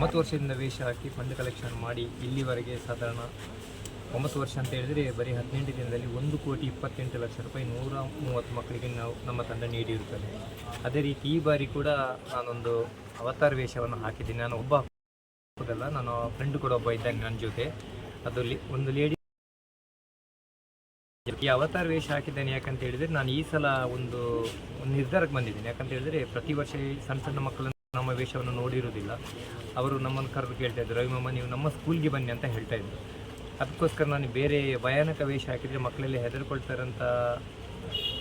ಹತ್ತು ವರ್ಷದಿಂದ ವೇಷ ಹಾಕಿ ಫಂಡ್ ಕಲೆಕ್ಷನ್ ಮಾಡಿ ಇಲ್ಲಿವರೆಗೆ ಸಾಧಾರಣ ಒಂಬತ್ತು ವರ್ಷ ಅಂತ ಹೇಳಿದರೆ ಬರೀ ಹದಿನೆಂಟು ದಿನದಲ್ಲಿ ಒಂದು ಕೋಟಿ ಇಪ್ಪತ್ತೆಂಟು ಲಕ್ಷ ರೂಪಾಯಿ ನೂರ ಮೂವತ್ತು ಮಕ್ಕಳಿಗೆ ನಾವು ನಮ್ಮ ತಂಡ ನೀಡಿರುತ್ತದೆ. ಅದೇ ರೀತಿ ಈ ಬಾರಿ ಕೂಡ ನಾನೊಂದು ಅವತಾರ ವೇಷವನ್ನು ಹಾಕಿದ್ದೀನಿ. ನಾನು ಒಬ್ಬ ಹಾಕೋದಲ್ಲ ನಾನು ಫ್ರೆಂಡ್ ಕೂಡ ಒಬ್ಬ ಇದ್ದಾನೆ ನನ್ನ ಜೊತೆ. ಅದು ಒಂದು ಲೇಡಿ ಈ ಅವತಾರ ವೇಷ ಹಾಕಿದ್ದೇನೆ ಯಾಕಂತ ಹೇಳಿದರೆ ನಾನು ಈ ಸಲ ಒಂದು ನಿರ್ಧಾರಕ್ಕೆ ಬಂದಿದ್ದೀನಿ. ಯಾಕಂತ ಹೇಳಿದರೆ ಪ್ರತಿ ವರ್ಷ ಸಣ್ಣ ಸಣ್ಣ ಮಕ್ಕಳನ್ನು ನಮ್ಮ ವೇಷವನ್ನು ನೋಡಿರುವುದಿಲ್ಲ. ಅವರು ನಮ್ಮನ್ನು ಕರೆದು ಕೇಳ್ತಾ ಇದ್ರು ರವಿಮಮ್ಮ ನೀವು ನಮ್ಮ ಸ್ಕೂಲ್ಗೆ ಬನ್ನಿ ಅಂತ ಹೇಳ್ತಾ ಇದ್ರು. ಅದಕ್ಕೋಸ್ಕರ ನಾನು ಬೇರೆ ಭಯಾನಕ ವೇಷ ಹಾಕಿದರೆ ಮಕ್ಕಳಲ್ಲಿ ಹೆದರ್ಕೊಳ್ತಾರಂತ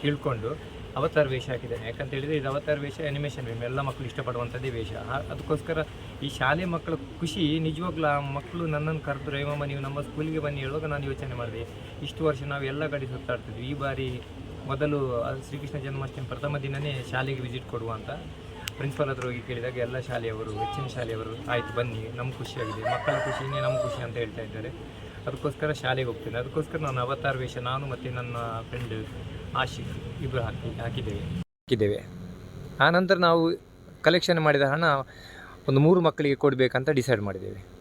ತಿಳ್ಕೊಂಡು ಅವತಾರ ವೇಷ ಹಾಕಿದ್ದೇನೆ. ಯಾಕಂತ ಹೇಳಿದರೆ ಇದು ಅವತಾರ ವೇಷ ಅನಿಮೇಷನ್ ಫಿಲ್ಮ್ ಎಲ್ಲ ಮಕ್ಕಳು ಇಷ್ಟಪಡುವಂಥದ್ದೇ ವೇಷ. ಅದಕ್ಕೋಸ್ಕರ ಈ ಶಾಲೆ ಮಕ್ಕಳ ಖುಷಿ ನಿಜವಾಗ್ಲೂ ಆ ಮಕ್ಕಳು ನನ್ನನ್ನು ಕರೆದು ರವಿಮಮ್ಮ ನೀವು ನಮ್ಮ ಸ್ಕೂಲಿಗೆ ಬನ್ನಿ ಹೇಳುವಾಗ ನಾನು ಯೋಚನೆ ಮಾಡಿದೆ. ಇಷ್ಟು ವರ್ಷ ನಾವು ಎಲ್ಲ ಕಡೆ ಸುತ್ತಾಡ್ತಿದ್ವಿ. ಈ ಬಾರಿ ಮೊದಲು ಶ್ರೀಕೃಷ್ಣ ಜನ್ಮಾಷ್ಟಮಿ ಪ್ರಥಮ ದಿನವೇ ಶಾಲೆಗೆ ವಿಸಿಟ್ ಕೊಡುವ ಅಂತ. ಪ್ರಿನ್ಸಿಪಾಲ್ ಹತ್ರ ಹೋಗಿ ಕೇಳಿದಾಗ ಎಲ್ಲ ಶಾಲೆಯವರು, ಹೆಚ್ಚಿನ ಶಾಲೆಯವರು, ಆಯ್ತು ಬನ್ನಿ, ನಮ್ಗೆ ಖುಷಿಯಾಗಿದೆ ಮಕ್ಕಳ ಖುಷಿನೇ ನಮ್ಮ ಖುಷಿ ಅಂತ ಹೇಳ್ತಾ ಇದ್ದಾರೆ. ಅದಕ್ಕೋಸ್ಕರ ಶಾಲೆಗೆ ಹೋಗ್ತೇನೆ. ಅದಕ್ಕೋಸ್ಕರ ನಾನು ಅವತಾರ ವೇಷ ನಾನು ಮತ್ತು ನನ್ನ ಫ್ರೆಂಡ್ ಆಶಿಕ್ ಇಬ್ಬರು ಹಾಕಿ, ಹಾಕಿದ್ದೇವೆ. ಹಾಕಿದ್ದೇವೆ. ಆನಂತರ ನಾವು ಕಲೆಕ್ಷನ್ ಮಾಡಿದ ಹಣ ಒಂದು ಮೂರು ಮಕ್ಕಳಿಗೆ ಕೊಡಬೇಕಂತ ಡಿಸೈಡ್ ಮಾಡಿದ್ದೇವೆ.